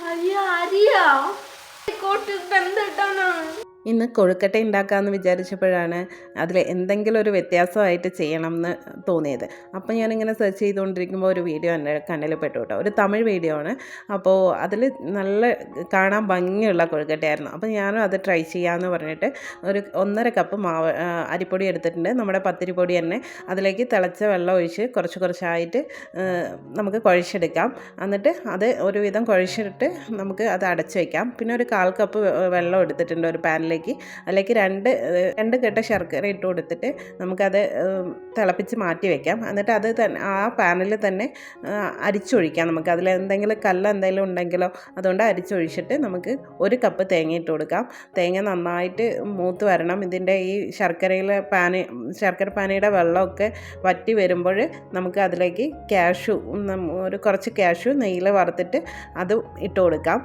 അയ്യോ അരിയാ. കോട്ട് എന്തിട്ടാണ് ഇന്ന് കൊഴുക്കട്ട ഉണ്ടാക്കാമെന്ന് വിചാരിച്ചപ്പോഴാണ് അതിൽ എന്തെങ്കിലും ഒരു വ്യത്യാസമായിട്ട് ചെയ്യണം എന്ന് തോന്നിയത്. അപ്പോൾ ഞാനിങ്ങനെ സെർച്ച് ചെയ്തുകൊണ്ടിരിക്കുമ്പോൾ ഒരു വീഡിയോ എന്റെ കണ്ണിൽ പെട്ടു കേട്ടോ. ഒരു തമിഴ് വീഡിയോ ആണ്. അപ്പോൾ അതിൽ നല്ല കാണാൻ ഭംഗിയുള്ള കൊഴുക്കട്ടയായിരുന്നു. അപ്പോൾ ഞാനും അത് ട്രൈ ചെയ്യാമെന്ന് പറഞ്ഞിട്ട് ഒരു ഒന്നര കപ്പ് മാവ് അരിപ്പൊടി എടുത്തിട്ടുണ്ട്. നമ്മുടെ പത്തിരിപ്പൊടി തന്നെ അതിലേക്ക് തിളച്ച വെള്ളം ഒഴിച്ച് കുറച്ച് കുറച്ചായിട്ട് നമുക്ക് കുഴച്ചെടുക്കാം. എന്നിട്ട് അത് ഒരുവിധം കുഴച്ചിട്ട് നമുക്ക് അത് അടച്ചു വയ്ക്കാം പിന്നെ ഒരു കാൽ കപ്പ് വെള്ളം എടുത്തിട്ടുണ്ട് ഒരു പാനിലേക്ക് അതിലേക്ക് രണ്ട് രണ്ട് കെട്ട ശർക്കര ഇട്ട് കൊടുത്തിട്ട് നമുക്കത് തിളപ്പിച്ച് മാറ്റി വയ്ക്കാം എന്നിട്ട് അത് തന്നെ ആ പാനിൽ തന്നെ അരിച്ചൊഴിക്കാം നമുക്ക്. അതിൽ എന്തെങ്കിലും കല്ല് എന്തെങ്കിലും ഉണ്ടെങ്കിലോ അതുകൊണ്ട് അരിച്ചൊഴിച്ചിട്ട് നമുക്ക് ഒരു കപ്പ് തേങ്ങ ഇട്ട് കൊടുക്കാം. തേങ്ങ നന്നായിട്ട് മൂത്ത് വരണം. ഇതിന്റെ ഈ ശർക്കരയിലെ പാനി ശർക്കര പാനിയുടെ വെള്ളമൊക്കെ വറ്റി വരുമ്പോൾ നമുക്ക് അതിലേക്ക് ക്യാഷു ഒരു കുറച്ച് ക്യാഷു നെയ്യിൽ വറുത്തിട്ട് അത് ഇട്ട് കൊടുക്കാം.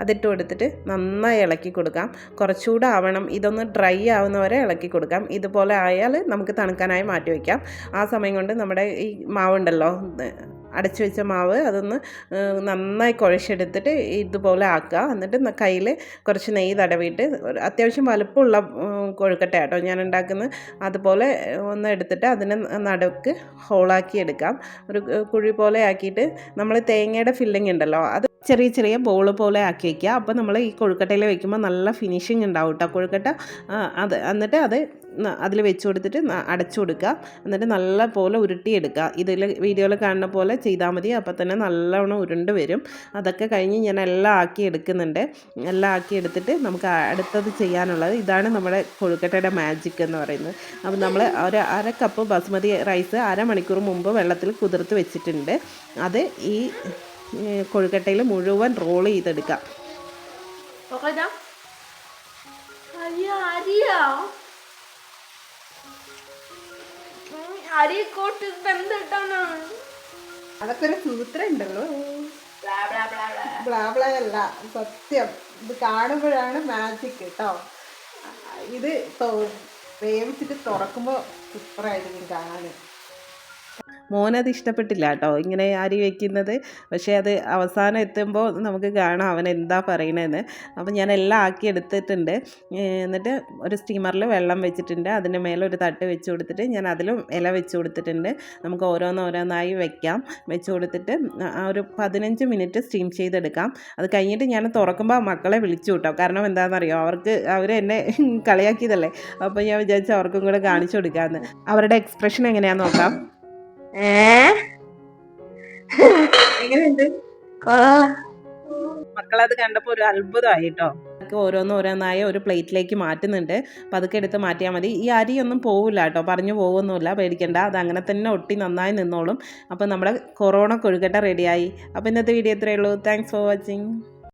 അതിട്ട് കൊടുത്തിട്ട് നന്നായി ഇളക്കി കൊടുക്കാം. കുറച്ചുകൂടെ ആവണം. ഇതൊന്ന് ഡ്രൈ ആവുന്നവരെ ഇളക്കി കൊടുക്കാം. ഇതുപോലെ ആയാൽ നമുക്ക് തണുക്കാനായി മാറ്റി വയ്ക്കാം. ആ സമയം കൊണ്ട് നമ്മുടെ ഈ മാവുണ്ടല്ലോ അടച്ചു വെച്ച മാവ് അതൊന്ന് നന്നായി കുഴച്ചെടുത്തിട്ട് ഇതുപോലെ ആക്കുക. എന്നിട്ട് കയ്യിൽ കുറച്ച് നെയ്യ് തടവിയിട്ട് അത്യാവശ്യം വലുപ്പമുള്ള കൊഴുക്കട്ട കേട്ടോ ഞാൻ ഉണ്ടാക്കുന്ന അതുപോലെ ഒന്ന് എടുത്തിട്ട് അതിനെ നടുക്ക് ഹോളാക്കി എടുക്കാം. ഒരു കുഴി പോലെ ആക്കിയിട്ട് നമ്മൾ തേങ്ങയുടെ ഫില്ലിംഗ് ഉണ്ടല്ലോ അത് ചെറിയ ചെറിയ ബോൾ പോലെ ആക്കി വയ്ക്കുക അപ്പോൾ നമ്മൾ ഈ കൊഴുക്കട്ടയിൽ വയ്ക്കുമ്പോൾ നല്ല ഫിനിഷിങ് ഉണ്ടാവും കേട്ടോ കൊഴുക്കട്ട അത് എന്നിട്ട് അത് അതിൽ വെച്ച് കൊടുത്തിട്ട് അടച്ചു കൊടുക്കുക. എന്നിട്ട് നല്ല പോലെ ഉരുട്ടിയെടുക്കുക. ഇതിൽ വീഡിയോയിൽ കാണുന്ന പോലെ ചെയ്താൽ മതി. അപ്പോൾ തന്നെ നല്ലവണ്ണം ഉരുണ്ട് വരും. അതൊക്കെ കഴിഞ്ഞ് ഞാൻ എല്ലാം ആക്കി എടുക്കുന്നുണ്ട്. എല്ലാം ആക്കി എടുത്തിട്ട് നമുക്ക് അടുത്തത് ചെയ്യാനുള്ളത് ഇതാണ് നമ്മുടെ കൊഴുക്കട്ടയുടെ മാജിക് എന്ന് പറയുന്നത്. അപ്പോൾ നമ്മൾ ഒരു അര കപ്പ് ബസ്മതി റൈസ് അരമണിക്കൂർ മുമ്പ് വെള്ളത്തിൽ കുതിർത്ത് വെച്ചിട്ടുണ്ട്. അത് ഈ കൊഴുക്കട്ടയിൽ മുഴുവൻ റോൾ ചെയ്തെടുക്കാം അരിയാ. ഉം, അരി കോട്ട് എന്തിട്ടാണ് അതൊക്കെ ഒരു സൂത്രം ഉണ്ടല്ലോ blah blah blah. Blah blah blah അല്ല സത്യം. ഇത് കാണുമ്പോഴാണ് മാജിക് കേട്ടോ ഇത് വേവിച്ചിട്ട് തുറക്കുമ്പോൾ സൂപ്പറായിരിക്കും കാണാൻ. മോനത് ഇഷ്ടപ്പെട്ടില്ല കേട്ടോ. ഇങ്ങനെ അരി വെക്കുന്നത്. പക്ഷേ അത് അവസാനം എത്തുമ്പോൾ നമുക്ക് കാണാം അവൻ എന്താ പറയണതെന്ന് അപ്പം ഞാൻ എല്ലാം ആക്കി എടുത്തിട്ടുണ്ട്. എന്നിട്ട് ഒരു സ്റ്റീമറിൽ വെള്ളം വെച്ചിട്ടുണ്ട്. അതിന്റെ മേലെ ഒരു തട്ട് വെച്ച് കൊടുത്തിട്ട് ഞാൻ അതിലും ഇല വെച്ച് കൊടുത്തിട്ടുണ്ട്. നമുക്ക് ഓരോന്നോരോന്നായി വെക്കാം. വെച്ച് കൊടുത്തിട്ട് ആ ഒരു പതിനഞ്ച് മിനിറ്റ് സ്റ്റീം ചെയ്തെടുക്കാം. അത് കഴിഞ്ഞിട്ട് ഞാൻ തുറക്കുമ്പോൾ മക്കളെ വിളിച്ചു കേട്ടോ. കാരണം എന്താണെന്നറിയോ അവർക്ക് അവർ എന്നെ കളിയാക്കിയതല്ലേ? അപ്പോൾ ഞാൻ വിചാരിച്ചു അവർക്കും കൂടെ കാണിച്ചു കൊടുക്കാമെന്ന് അവരുടെ എക്സ്പ്രഷൻ എങ്ങനെയാണെന്ന് നോക്കാം. മക്കളത് കണ്ടപ്പോൾ ഒരു അത്ഭുതമായിട്ടോ. ഓരോന്ന് ഓരോന്നായി ഒരു പ്ലേറ്റിലേക്ക് മാറ്റുന്നുണ്ട്. അപ്പോൾ അതൊക്കെ എടുത്ത് മാറ്റിയാൽ മതി. ഈ അരിയൊന്നും പോവില്ല കേട്ടോ. പറഞ്ഞു പോകുമൊന്നുമില്ല പേടിക്കണ്ട. അത് അങ്ങനെ തന്നെ ഒട്ടി നന്നായി നിന്നോളും. അപ്പോൾ നമ്മുടെ കൊറോണ കൊഴുകട്ട റെഡിയായി അപ്പോൾ ഇന്നത്തെ വീഡിയോ ഇത്രയേ ഉള്ളൂ. Thanks for watching